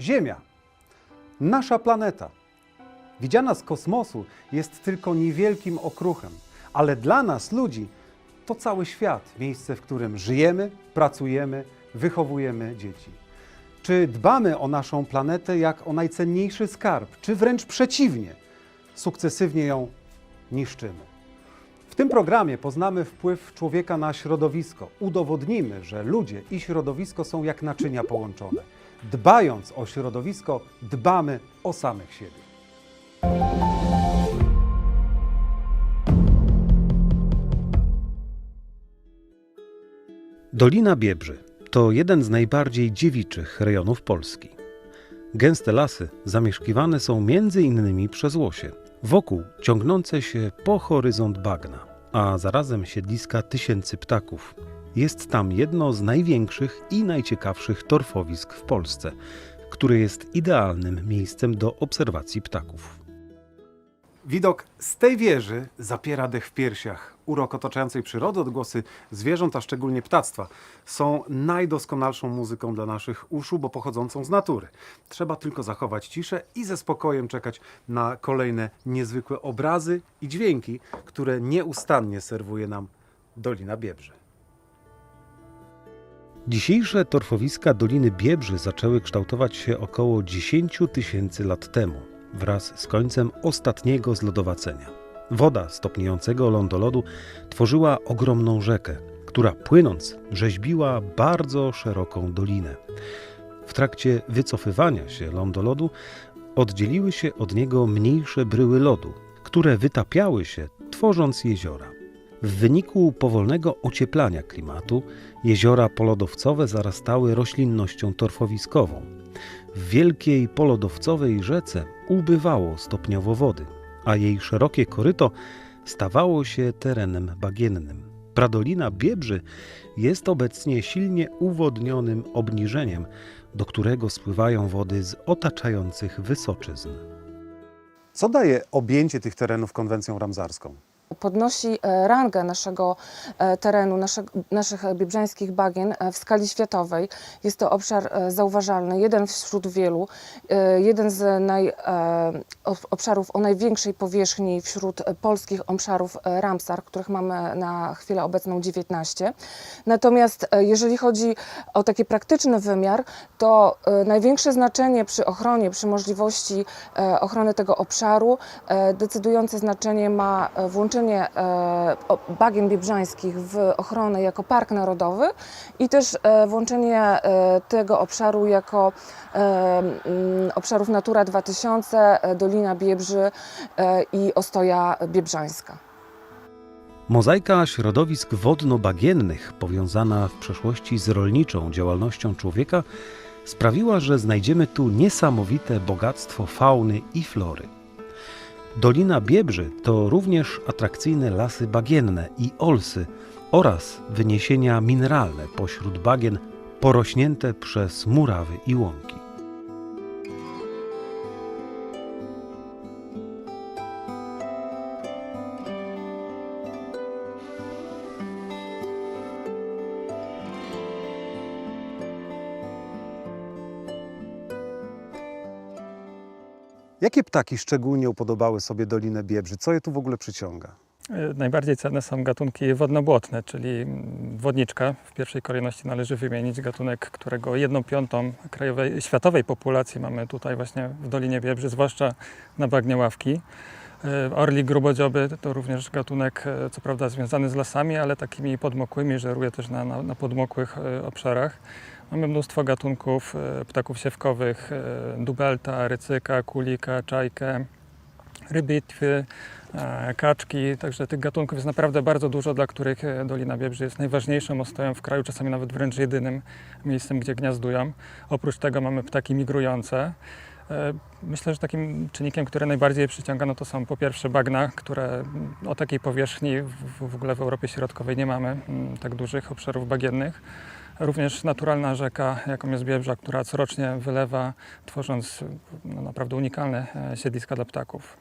Ziemia, nasza planeta, widziana z kosmosu, jest tylko niewielkim okruchem, ale dla nas, ludzi, to cały świat, miejsce, w którym żyjemy, pracujemy, wychowujemy dzieci. Czy dbamy o naszą planetę jak o najcenniejszy skarb, czy wręcz przeciwnie, sukcesywnie ją niszczymy? W tym programie poznamy wpływ człowieka na środowisko. Udowodnimy, że ludzie i środowisko są jak naczynia połączone. Dbając o środowisko, dbamy o samych siebie. Dolina Biebrzy to jeden z najbardziej dziewiczych rejonów Polski. Gęste lasy zamieszkiwane są między innymi przez łosie. Wokół ciągnące się po horyzont bagna, a zarazem siedliska tysięcy ptaków. Jest tam jedno z największych i najciekawszych torfowisk w Polsce, które jest idealnym miejscem do obserwacji ptaków. Widok z tej wieży zapiera dech w piersiach. Urok otaczającej przyrody, odgłosy zwierząt, a szczególnie ptactwa, są najdoskonalszą muzyką dla naszych uszu, bo pochodzącą z natury. Trzeba tylko zachować ciszę i ze spokojem czekać na kolejne niezwykłe obrazy i dźwięki, które nieustannie serwuje nam Dolina Biebrzy. Dzisiejsze torfowiska Doliny Biebrzy zaczęły kształtować się około 10 tysięcy lat temu, wraz z końcem ostatniego zlodowacenia. Woda stopniejącego lądolodu tworzyła ogromną rzekę, która płynąc rzeźbiła bardzo szeroką dolinę. W trakcie wycofywania się lądolodu oddzieliły się od niego mniejsze bryły lodu, które wytapiały się, tworząc jeziora. W wyniku powolnego ocieplania klimatu jeziora polodowcowe zarastały roślinnością torfowiskową. W wielkiej polodowcowej rzece ubywało stopniowo wody, a jej szerokie koryto stawało się terenem bagiennym. Pradolina Biebrzy jest obecnie silnie uwodnionym obniżeniem, do którego spływają wody z otaczających wysoczyzn. Co daje objęcie tych terenów konwencją ramzarską? Podnosi e, rangę naszego e, terenu, naszych biebrzańskich bagien e, w skali światowej. Jest to obszar zauważalny, jeden wśród wielu, jeden z naj, ob- obszarów o największej powierzchni wśród polskich obszarów Ramsar, których mamy na chwilę obecną 19. Natomiast jeżeli chodzi o taki praktyczny wymiar, to największe znaczenie przy ochronie, przy możliwości ochrony tego obszaru, decydujące znaczenie ma włączenie e, o- bagien biebrzańskich w ochronę jako park narodowy i też e, włączenie e, tego obszaru jako e, mm, obszarów Natura 2000, e, Dolina Biebrzy e, i Ostoja Biebrzańska. Mozaika środowisk wodno-bagiennych, powiązana w przeszłości z rolniczą działalnością człowieka, sprawiła, że znajdziemy tu niesamowite bogactwo fauny i flory. Dolina Biebrzy to również atrakcyjne lasy bagienne i olsy oraz wyniesienia mineralne pośród bagien porośnięte przez murawy i łąki. Jakie ptaki szczególnie upodobały sobie Dolinę Biebrzy? Co je tu w ogóle przyciąga? E, Najbardziej cenne są gatunki wodnobłotne, czyli wodniczka. W pierwszej kolejności należy wymienić gatunek, którego jedną piątą krajowej, światowej populacji mamy tutaj właśnie w Dolinie Biebrzy, zwłaszcza na bagnie ławki. E, Orlik grubodzioby to również gatunek, e, co prawda związany z lasami, ale takimi podmokłymi, żeruje też na, na, na podmokłych obszarach. Mamy mnóstwo gatunków e, ptaków siewkowych, e, dubelta, rycyka, kulika, czajkę, rybitwy, e, kaczki, także tych gatunków jest naprawdę bardzo dużo, dla których Dolina Biebrzy jest najważniejszym ostojem w kraju, czasami nawet wręcz jedynym miejscem, gdzie gniazdują. Oprócz tego mamy ptaki migrujące. Myślę, że takim czynnikiem, który najbardziej przyciąga, no to są po pierwsze bagna, które mm, o takiej powierzchni w, w ogóle w Europie Środkowej nie mamy mm, tak dużych obszarów bagiennych. Również naturalna rzeka, jaką jest Biebrza, która corocznie wylewa, tworząc no, naprawdę unikalne e, siedliska dla ptaków.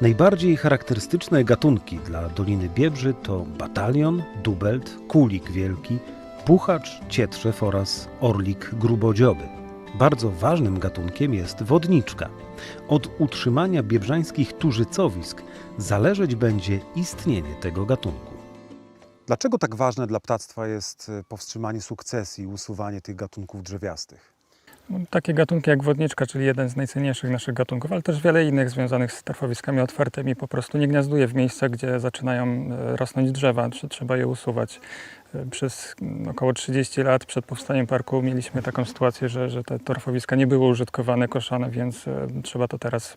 Najbardziej charakterystyczne gatunki dla Doliny Biebrzy to batalion, dubelt, kulik wielki, puchacz, cietrzew oraz orlik grubodzioby. Bardzo ważnym gatunkiem jest wodniczka. Od utrzymania biebrzańskich tużycowisk zależeć będzie istnienie tego gatunku. Dlaczego tak ważne dla ptactwa jest e, powstrzymanie sukcesji i usuwanie tych gatunków drzewiastych? Takie gatunki jak wodniczka, czyli jeden z najcenniejszych naszych gatunków, ale też wiele innych związanych z torfowiskami otwartymi, po prostu nie gniazduje w miejscach, gdzie zaczynają e, rosnąć drzewa, trzeba je usuwać. E, Przez mm, około 30 lat przed powstaniem parku mieliśmy taką sytuację, że, że te torfowiska nie były użytkowane, koszone, więc e, trzeba to teraz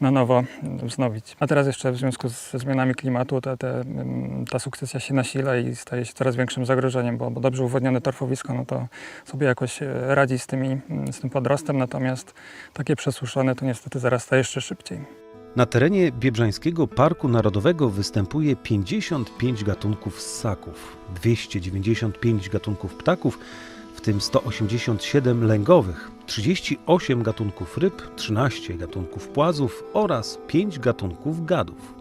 na nowo wznowić. A teraz jeszcze w związku ze zmianami klimatu te, te, mm, ta sukcesja się nasila i staje się coraz większym zagrożeniem, bo, bo dobrze uwodnione torfowisko no to sobie jakoś e, radzi z, tymi, mm, z tym podrostem, natomiast takie przesuszone to niestety zarasta jeszcze szybciej. Na terenie Biebrzańskiego Parku Narodowego występuje 55 gatunków ssaków, 295 gatunków ptaków, w tym 187 lęgowych, 38 gatunków ryb, 13 gatunków płazów oraz 5 gatunków gadów.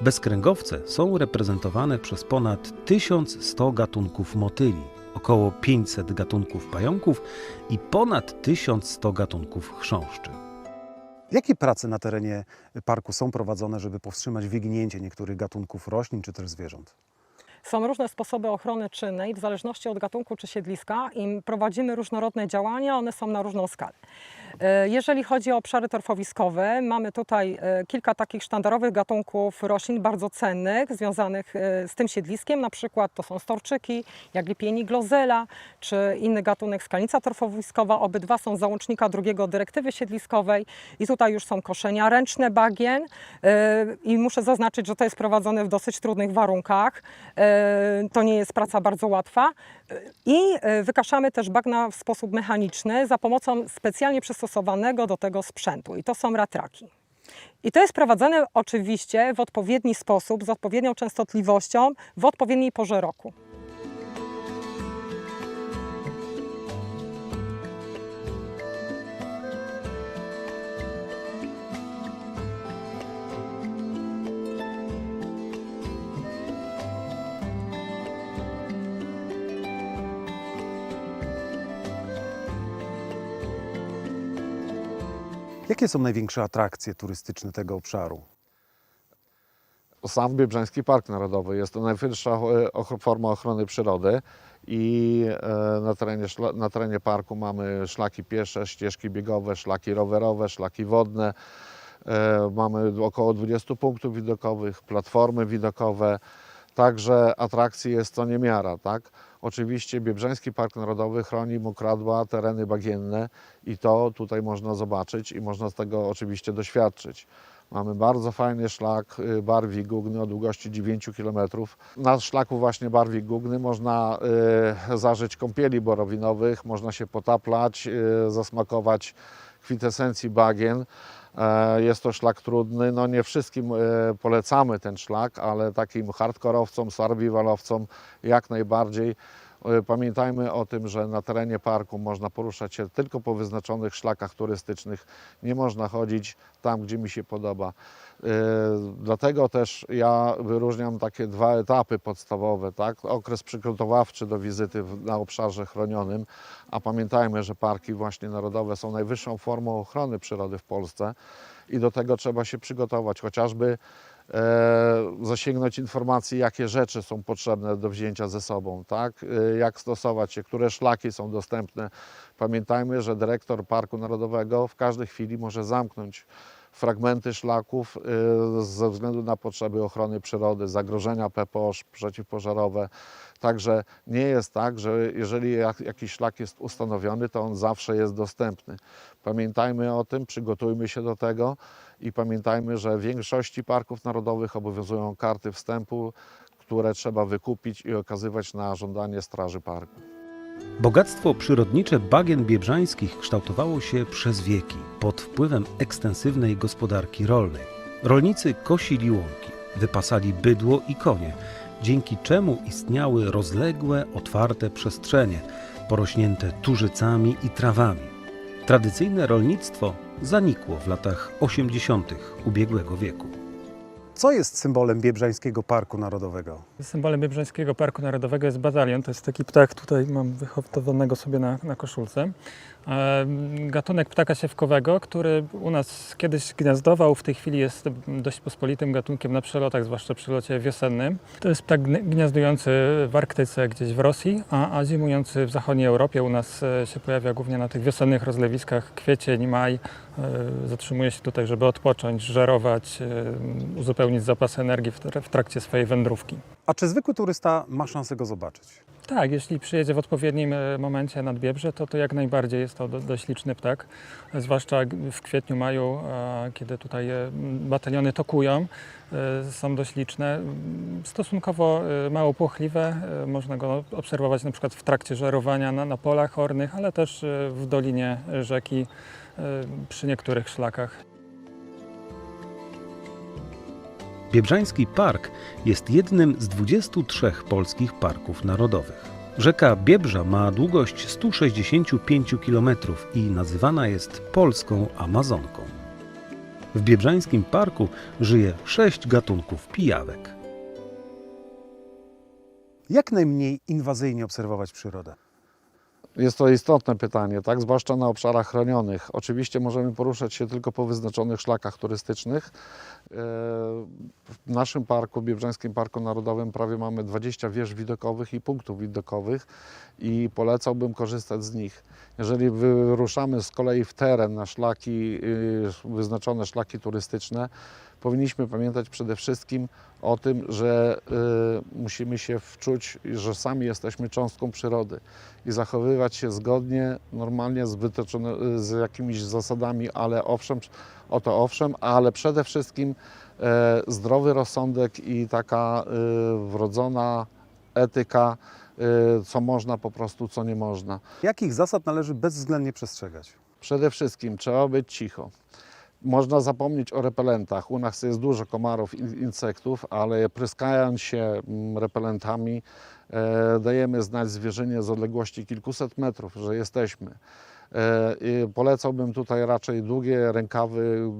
Bezkręgowce są reprezentowane przez ponad 1100 gatunków motyli, około 500 gatunków pająków i ponad 1100 gatunków chrząszczy. Jakie prace na terenie parku są prowadzone, żeby powstrzymać wyginięcie niektórych gatunków roślin czy też zwierząt? Są różne sposoby ochrony czynnej w zależności od gatunku czy siedliska i prowadzimy różnorodne działania, one są na różną skalę. E, Jeżeli chodzi o obszary torfowiskowe, mamy tutaj e, kilka takich sztandarowych gatunków roślin bardzo cennych, związanych e, z tym siedliskiem, na przykład to są storczyki, jak lipieni glozela, czy inny gatunek skalnica torfowiskowa. Obydwa są załącznika drugiego dyrektywy siedliskowej i tutaj już są koszenia ręczne bagien i muszę zaznaczyć, że to jest prowadzone w dosyć trudnych warunkach. To nie jest praca bardzo łatwa. I e, wykaszamy też bagna w sposób mechaniczny za pomocą specjalnie przystosowanego do tego sprzętu i to są ratraki. I to jest prowadzone oczywiście w odpowiedni sposób, z odpowiednią częstotliwością, w odpowiedniej porze roku. Jakie są największe atrakcje turystyczne tego obszaru? Sam Biebrzański Park Narodowy jest to najwyższa e, forma ochrony przyrody i e, na terenie, na terenie parku mamy szlaki piesze, ścieżki biegowe, szlaki rowerowe, szlaki wodne. E, Mamy około 20 punktów widokowych, platformy widokowe, także atrakcji jest co niemiara. Tak? Oczywiście Biebrzański Park Narodowy chroni mokradła, tereny bagienne i to tutaj można zobaczyć i można z tego oczywiście doświadczyć. Mamy bardzo fajny szlak y, Barwik Gugny o długości 9 km. Na szlaku właśnie Barwik Gugny można y, zażyć kąpieli borowinowych, można się potaplać, y, zasmakować kwintesencji bagien. E, Jest to szlak trudny, no nie wszystkim e, polecamy ten szlak, ale takim hardkorowcom, survivalowcom jak najbardziej. E, Pamiętajmy o tym, że na terenie parku można poruszać się tylko po wyznaczonych szlakach turystycznych. Nie można chodzić tam, gdzie mi się podoba. E, Dlatego też ja wyróżniam takie dwa etapy podstawowe, tak? Okres przygotowawczy do wizyty na obszarze chronionym, a pamiętajmy, że parki właśnie narodowe są najwyższą formą ochrony przyrody w Polsce i do tego trzeba się przygotować, chociażby zasięgnąć informacji, jakie rzeczy są potrzebne do wzięcia ze sobą, tak? E, jak stosować się, które szlaki są dostępne. Pamiętajmy, że dyrektor Parku Narodowego w każdej chwili może zamknąć fragmenty szlaków y, ze względu na potrzeby ochrony przyrody, zagrożenia PPOŚ przeciwpożarowe. Także nie jest tak, że jeżeli jak- jakiś szlak jest ustanowiony, to on zawsze jest dostępny. Pamiętajmy o tym, przygotujmy się do tego i pamiętajmy, że w większości parków narodowych obowiązują karty wstępu, które trzeba wykupić i okazywać na żądanie Straży Parku. Bogactwo przyrodnicze bagien biebrzańskich kształtowało się przez wieki pod wpływem ekstensywnej gospodarki rolnej. Rolnicy kosili łąki, wypasali bydło i konie, dzięki czemu istniały rozległe, otwarte przestrzenie, porośnięte tużycami i trawami. Tradycyjne rolnictwo zanikło w latach 80. ubiegłego wieku. Co jest symbolem Biebrzańskiego Parku Narodowego? Symbolem Biebrzańskiego Parku Narodowego jest bazalion. To jest taki ptak, tutaj mam wyhotowanego sobie na, na koszulce. E, Gatunek ptaka siewkowego, który u nas kiedyś gniazdował, w tej chwili jest dość pospolitym gatunkiem na przelotach, zwłaszcza przelocie wiosennym. To jest ptak gn- gniazdujący w Arktyce, gdzieś w Rosji, a, a zimujący w zachodniej Europie. U nas e, się pojawia głównie na tych wiosennych rozlewiskach kwiecień, maj. E, Zatrzymuje się tutaj, żeby odpocząć, żerować, e, uzupełnić zapas energii w, tra- w trakcie swojej wędrówki. A czy zwykły turysta ma szansę go zobaczyć? Tak, jeśli przyjedzie w odpowiednim e, momencie nad Biebrze, to, to jak najbardziej jest to do, dość liczny ptak. Zwłaszcza w kwietniu, maju, e, kiedy tutaj e, bataliony tokują, są dość liczne. Stosunkowo mało płochliwe. Można go obserwować na przykład w trakcie żerowania na, na polach ornych, ale też w dolinie rzeki przy niektórych szlakach. Biebrzański Park jest jednym z 23 polskich parków narodowych. Rzeka Biebrza ma długość 165 km i nazywana jest polską Amazonką. W Biebrzańskim Parku żyje sześć gatunków pijawek. Jak najmniej inwazyjnie obserwować przyrodę? Jest to istotne pytanie, tak? zwłaszcza na obszarach chronionych. Oczywiście możemy poruszać się tylko po wyznaczonych szlakach turystycznych. E, W naszym parku, Biebrzańskim Parku Narodowym, prawie mamy 20 wież widokowych i punktów widokowych i polecałbym korzystać z nich. Jeżeli wyruszamy z kolei w teren na szlaki, y, wyznaczone szlaki turystyczne, powinniśmy pamiętać przede wszystkim o tym, że y, musimy się wczuć, że sami jesteśmy cząstką przyrody i zachowywać się zgodnie, normalnie z, z jakimiś zasadami, ale owszem, o to owszem, ale przede wszystkim e, zdrowy rozsądek i taka e, wrodzona etyka, e, co można po prostu, co nie można. Jakich zasad należy bezwzględnie przestrzegać? Przede wszystkim trzeba być cicho. Można zapomnieć o repelentach. U nas jest dużo komarów insektów, ale pryskając się mm, repelentami, e, dajemy znać zwierzynie z odległości kilkuset metrów, że jesteśmy. E, polecałbym tutaj raczej długie rękawy,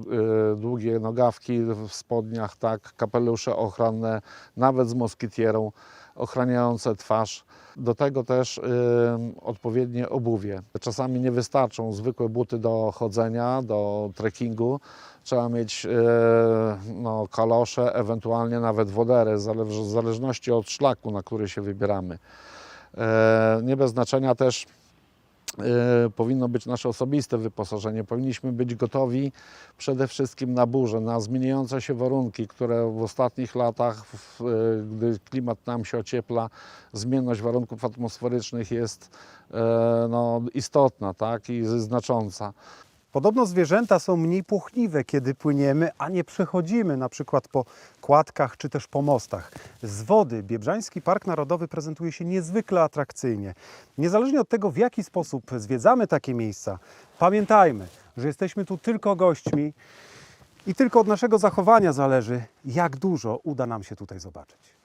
e, długie nogawki w spodniach, tak, kapelusze ochronne, nawet z moskitierą, ochraniające twarz. Do tego też y, odpowiednie obuwie. Czasami nie wystarczą zwykłe buty do chodzenia, do trekkingu. Trzeba mieć y, no, kalosze, ewentualnie nawet wodery, w zależności od szlaku, na który się wybieramy. E, nie bez znaczenia też powinno być nasze osobiste wyposażenie. Powinniśmy być gotowi przede wszystkim na burze, na zmieniające się warunki, które w ostatnich latach, e, gdy klimat nam się ociepla, zmienność warunków atmosferycznych jest e, no, istotna tak, i znacząca. Podobno zwierzęta są mniej płochliwe, kiedy płyniemy, a nie przechodzimy na przykład po kładkach czy też po mostach. Z wody Biebrzański Park Narodowy prezentuje się niezwykle atrakcyjnie. Niezależnie od tego, w jaki sposób zwiedzamy takie miejsca, pamiętajmy, że jesteśmy tu tylko gośćmi i tylko od naszego zachowania zależy, jak dużo uda nam się tutaj zobaczyć.